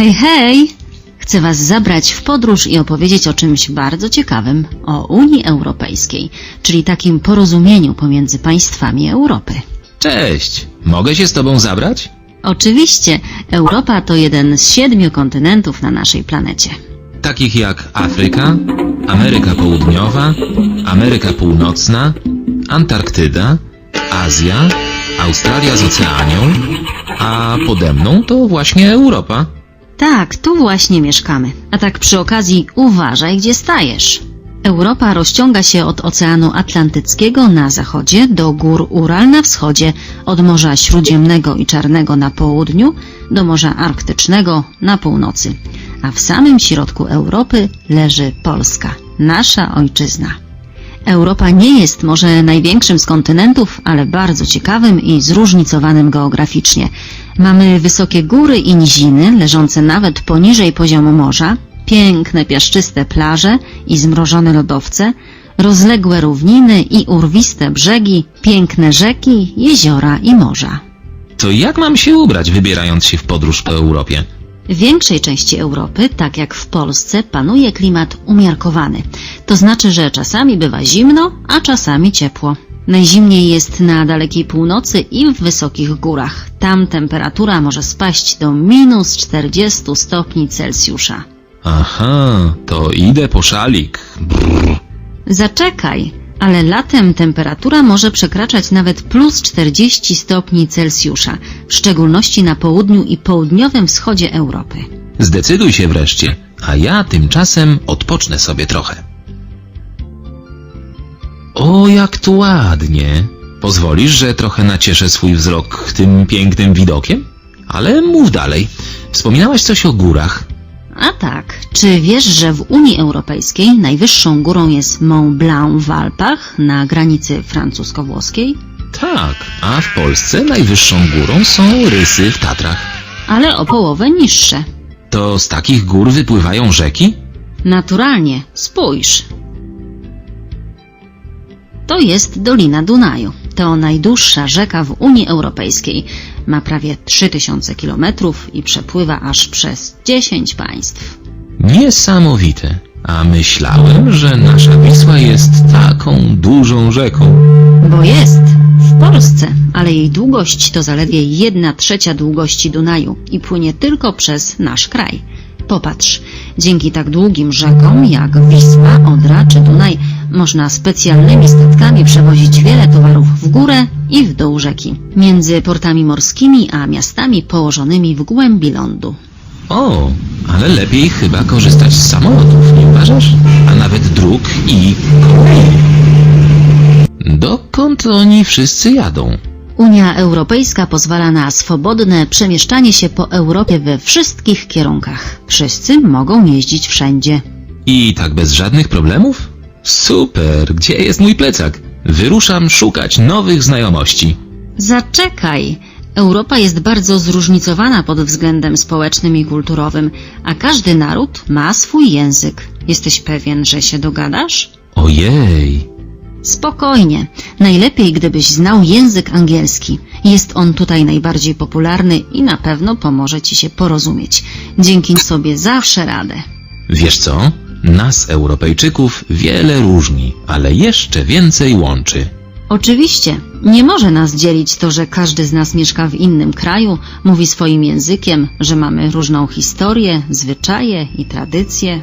Hej, hej! Chcę Was zabrać w podróż i opowiedzieć o czymś bardzo ciekawym o Unii Europejskiej, czyli takim porozumieniu pomiędzy państwami Europy. Cześć, mogę się z tobą zabrać? Oczywiście, Europa to jeden z siedmiu kontynentów na naszej planecie. Takich jak Afryka, Ameryka Południowa, Ameryka Północna, Antarktyda, Azja, Australia z Oceanią, a pode mną to właśnie Europa. Tak, tu właśnie mieszkamy. A tak przy okazji uważaj, gdzie stajesz. Europa rozciąga się od Oceanu Atlantyckiego na zachodzie do gór Ural na wschodzie, od Morza Śródziemnego i Czarnego na południu do Morza Arktycznego na północy. A w samym środku Europy leży Polska, nasza ojczyzna. Europa nie jest może największym z kontynentów, ale bardzo ciekawym i zróżnicowanym geograficznie. Mamy wysokie góry i niziny, leżące nawet poniżej poziomu morza, piękne piaszczyste plaże i zmrożone lodowce, rozległe równiny i urwiste brzegi, piękne rzeki, jeziora i morza. To jak mam się ubrać, wybierając się w podróż po Europie? W większej części Europy, tak jak w Polsce, panuje klimat umiarkowany. To znaczy, że czasami bywa zimno, a czasami ciepło. Najzimniej jest na dalekiej północy i w wysokich górach. Tam temperatura może spaść do minus 40 stopni Celsjusza. Aha, to idę po szalik. Brrr. Zaczekaj, ale latem temperatura może przekraczać nawet plus 40 stopni Celsjusza, w szczególności na południu i południowym wschodzie Europy. Zdecyduj się wreszcie, a ja tymczasem odpocznę sobie trochę. O, jak tu ładnie. Pozwolisz, że trochę nacieszę swój wzrok tym pięknym widokiem? Ale mów dalej. Wspominałaś coś o górach. A tak, czy wiesz, że w Unii Europejskiej najwyższą górą jest Mont Blanc w Alpach na granicy francusko-włoskiej? Tak, a w Polsce najwyższą górą są Rysy w Tatrach. Ale o połowę niższe. To z takich gór wypływają rzeki? Naturalnie, spójrz. To jest Dolina Dunaju. To najdłuższa rzeka w Unii Europejskiej. Ma prawie 3000 kilometrów i przepływa aż przez 10 państw. Niesamowite. A myślałem, że nasza Wisła jest taką dużą rzeką. Bo jest w Polsce, ale jej długość to zaledwie 1 trzecia długości Dunaju i płynie tylko przez nasz kraj. Popatrz, dzięki tak długim rzekom jak Wisła, Odra czy Dunaj można specjalnymi statkami przewozić wiele towarów w górę i w dół rzeki, między portami morskimi a miastami położonymi w głębi lądu. O, ale lepiej chyba korzystać z samolotów, nie uważasz? A nawet dróg i kolei. Dokąd oni wszyscy jadą? Unia Europejska pozwala na swobodne przemieszczanie się po Europie we wszystkich kierunkach. Wszyscy mogą jeździć wszędzie. I tak bez żadnych problemów? Super, gdzie jest mój plecak? Wyruszam szukać nowych znajomości. Zaczekaj! Europa jest bardzo zróżnicowana pod względem społecznym i kulturowym, a każdy naród ma swój język. Jesteś pewien, że się dogadasz? Ojej, Spokojnie. Najlepiej, gdybyś znał język angielski. Jest on tutaj najbardziej popularny i na pewno pomoże ci się porozumieć. Dzięki sobie zawsze radę. wiesz co? Nas, Europejczyków, wiele różni, ale jeszcze więcej łączy. Oczywiście, nie może nas dzielić to, że każdy z nas mieszka w innym kraju, mówi swoim językiem, że mamy różną historię, zwyczaje i tradycje.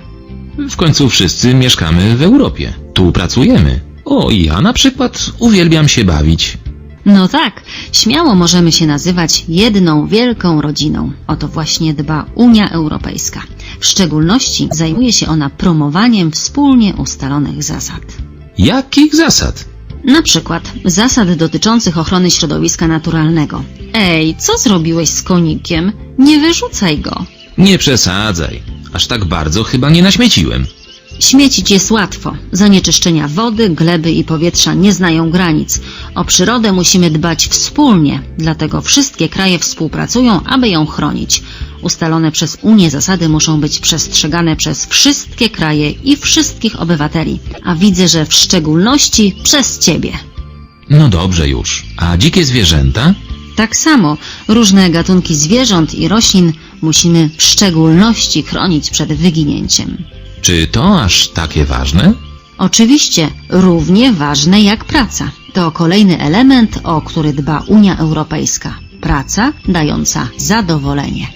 W końcu wszyscy mieszkamy w Europie. Tu pracujemy. O, ja na przykład uwielbiam się bawić. No tak, śmiało możemy się nazywać jedną wielką rodziną. O to właśnie dba Unia Europejska. W szczególności zajmuje się ona promowaniem wspólnie ustalonych zasad. Jakich zasad? Na przykład zasad dotyczących ochrony środowiska naturalnego. Ej, co zrobiłeś z konikiem? Nie wyrzucaj go. Nie przesadzaj. Aż tak bardzo chyba nie naśmieciłem. Śmiecić jest łatwo. Zanieczyszczenia wody, gleby i powietrza nie znają granic. O przyrodę musimy dbać wspólnie, dlatego wszystkie kraje współpracują, aby ją chronić. Ustalone przez Unię zasady muszą być przestrzegane przez wszystkie kraje i wszystkich obywateli, a widzę, że w szczególności przez Ciebie. No dobrze już. A dzikie zwierzęta? Tak samo różne gatunki zwierząt i roślin musimy w szczególności chronić przed wyginięciem. Czy to aż takie ważne? Oczywiście równie ważne jak praca. To kolejny element, o który dba Unia Europejska. Praca dająca zadowolenie.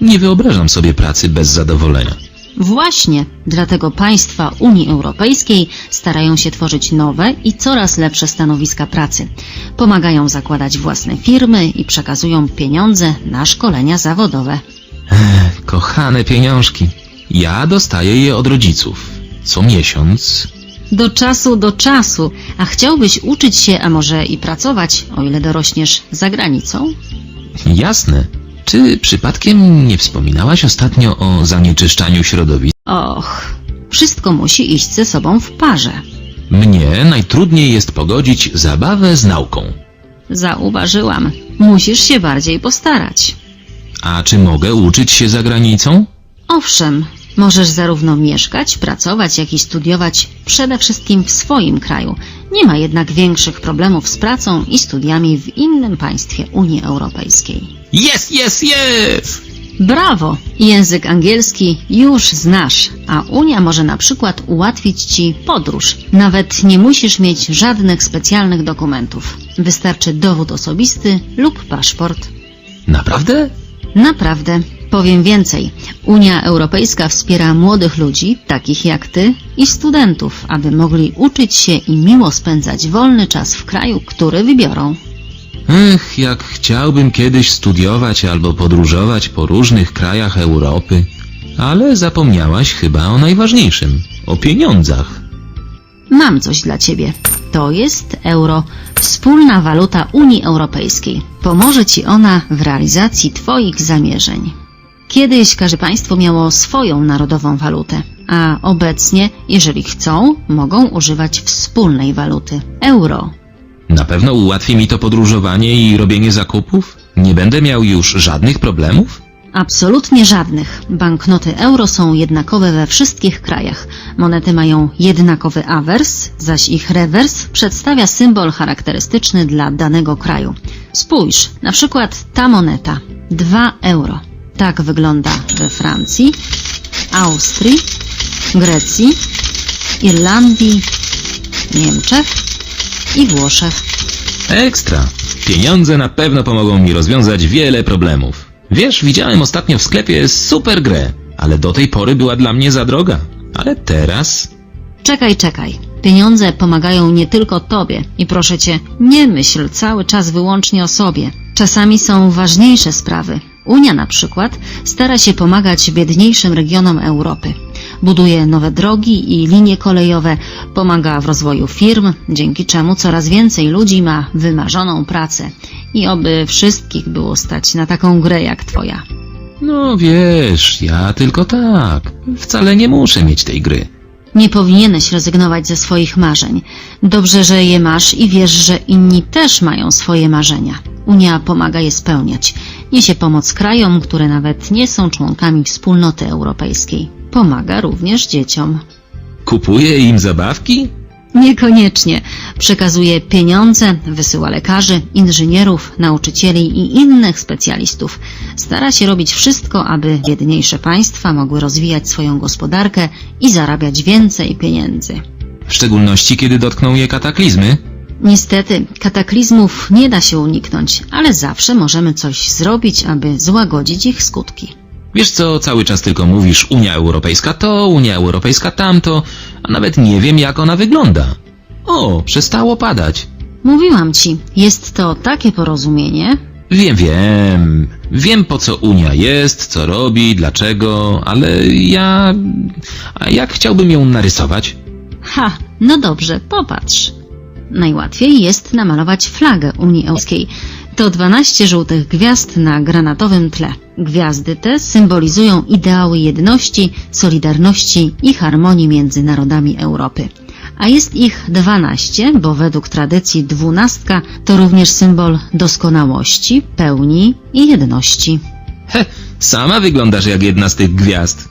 Nie wyobrażam sobie pracy bez zadowolenia. Właśnie dlatego państwa Unii Europejskiej starają się tworzyć nowe i coraz lepsze stanowiska pracy. Pomagają zakładać własne firmy i przekazują pieniądze na szkolenia zawodowe. Kochane pieniążki. Ja dostaję je od rodziców. Co miesiąc. Do czasu do czasu, a chciałbyś uczyć się, a może i pracować, o ile dorośniesz za granicą? Jasne. Czy przypadkiem nie wspominałaś ostatnio o zanieczyszczaniu środowiska? Och, wszystko musi iść ze sobą w parze. Mnie najtrudniej jest pogodzić zabawę z nauką. Zauważyłam, musisz się bardziej postarać. A czy mogę uczyć się za granicą? Owszem, możesz zarówno mieszkać, pracować, jak i studiować przede wszystkim w swoim kraju. Nie ma jednak większych problemów z pracą i studiami w innym państwie Unii Europejskiej. Jest, jest, jest! Brawo! Język angielski już znasz, a Unia może na przykład ułatwić Ci podróż. Nawet nie musisz mieć żadnych specjalnych dokumentów. Wystarczy dowód osobisty lub paszport. Naprawdę? Naprawdę. Powiem więcej. Unia Europejska wspiera młodych ludzi, takich jak ty, i studentów, aby mogli uczyć się i miło spędzać wolny czas w kraju, który wybiorą. Ech, jak chciałbym kiedyś studiować albo podróżować po różnych krajach Europy. Ale zapomniałaś chyba o najważniejszym o pieniądzach. Mam coś dla ciebie. To jest euro, wspólna waluta Unii Europejskiej. Pomoże ci ona w realizacji twoich zamierzeń. Kiedyś każde państwo miało swoją narodową walutę, a obecnie, jeżeli chcą, mogą używać wspólnej waluty euro. Na pewno ułatwi mi to podróżowanie i robienie zakupów? Nie będę miał już żadnych problemów? Absolutnie żadnych. Banknoty euro są jednakowe we wszystkich krajach. Monety mają jednakowy awers, zaś ich rewers przedstawia symbol charakterystyczny dla danego kraju. Spójrz, na przykład ta moneta 2 euro. Tak wygląda we Francji, Austrii, Grecji, Irlandii, Niemczech i Włoszech. Ekstra. Pieniądze na pewno pomogą mi rozwiązać wiele problemów. Wiesz, widziałem ostatnio w sklepie super grę, ale do tej pory była dla mnie za droga. Ale teraz... Czekaj, czekaj. Pieniądze pomagają nie tylko tobie i proszę cię, nie myśl cały czas wyłącznie o sobie. Czasami są ważniejsze sprawy. Unia na przykład stara się pomagać biedniejszym regionom Europy. Buduje nowe drogi i linie kolejowe, pomaga w rozwoju firm, dzięki czemu coraz więcej ludzi ma wymarzoną pracę. I oby wszystkich było stać na taką grę jak twoja. No wiesz, ja tylko tak. Wcale nie muszę mieć tej gry. Nie powinieneś rezygnować ze swoich marzeń. Dobrze, że je masz i wiesz, że inni też mają swoje marzenia. Unia pomaga je spełniać. Niesie pomoc krajom, które nawet nie są członkami wspólnoty europejskiej. Pomaga również dzieciom. Kupuję im zabawki? Niekoniecznie. Przekazuje pieniądze, wysyła lekarzy, inżynierów, nauczycieli i innych specjalistów. Stara się robić wszystko, aby biedniejsze państwa mogły rozwijać swoją gospodarkę i zarabiać więcej pieniędzy. W szczególności kiedy dotkną je kataklizmy. Niestety, kataklizmów nie da się uniknąć, ale zawsze możemy coś zrobić, aby złagodzić ich skutki. Wiesz co, cały czas tylko mówisz Unia Europejska to, Unia Europejska tamto, a nawet nie wiem jak ona wygląda. O, przestało padać. Mówiłam ci, jest to takie porozumienie. Wiem, wiem. Wiem po co Unia jest, co robi, dlaczego, ale ja... A jak chciałbym ją narysować? Ha, no dobrze, popatrz. Najłatwiej jest namalować flagę Unii Europejskiej. To 12 żółtych gwiazd na granatowym tle. Gwiazdy te symbolizują ideały jedności, solidarności i harmonii między narodami Europy. A jest ich 12, bo według tradycji dwunastka to również symbol doskonałości, pełni i jedności. He, sama wyglądasz jak jedna z tych gwiazd.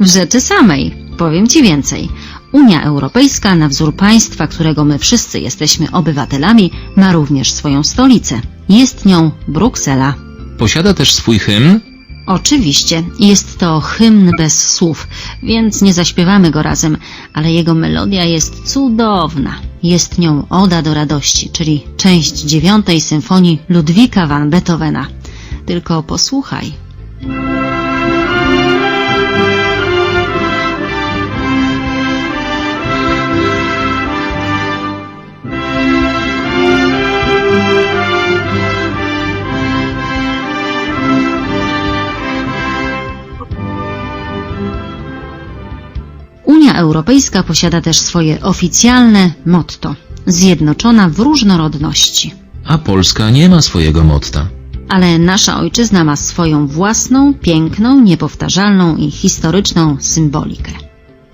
W rzeczy samej, powiem Ci więcej. Unia Europejska, na wzór państwa, którego my wszyscy jesteśmy obywatelami, ma również swoją stolicę. Jest nią Bruksela. Posiada też swój hymn? Oczywiście, jest to hymn bez słów, więc nie zaśpiewamy go razem, ale jego melodia jest cudowna. Jest nią Oda do radości, czyli część dziewiątej symfonii Ludwika van Beethovena. Tylko posłuchaj. Europejska posiada też swoje oficjalne motto Zjednoczona w różnorodności. A Polska nie ma swojego motta. Ale nasza ojczyzna ma swoją własną, piękną, niepowtarzalną i historyczną symbolikę.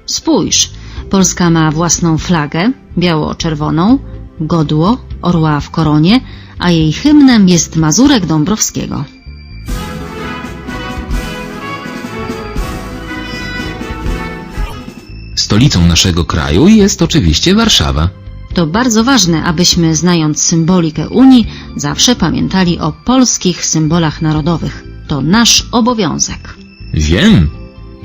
Spójrz, Polska ma własną flagę, biało-czerwoną, godło, orła w koronie, a jej hymnem jest Mazurek Dąbrowskiego. Stolicą naszego kraju jest oczywiście Warszawa. To bardzo ważne, abyśmy, znając symbolikę Unii, zawsze pamiętali o polskich symbolach narodowych. To nasz obowiązek. Wiem.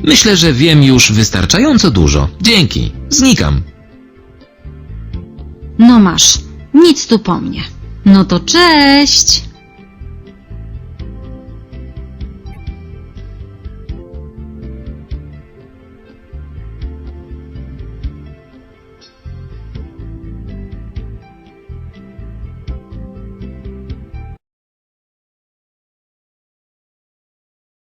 Myślę, że wiem już wystarczająco dużo. Dzięki. Znikam. No masz, nic tu po mnie. No to cześć!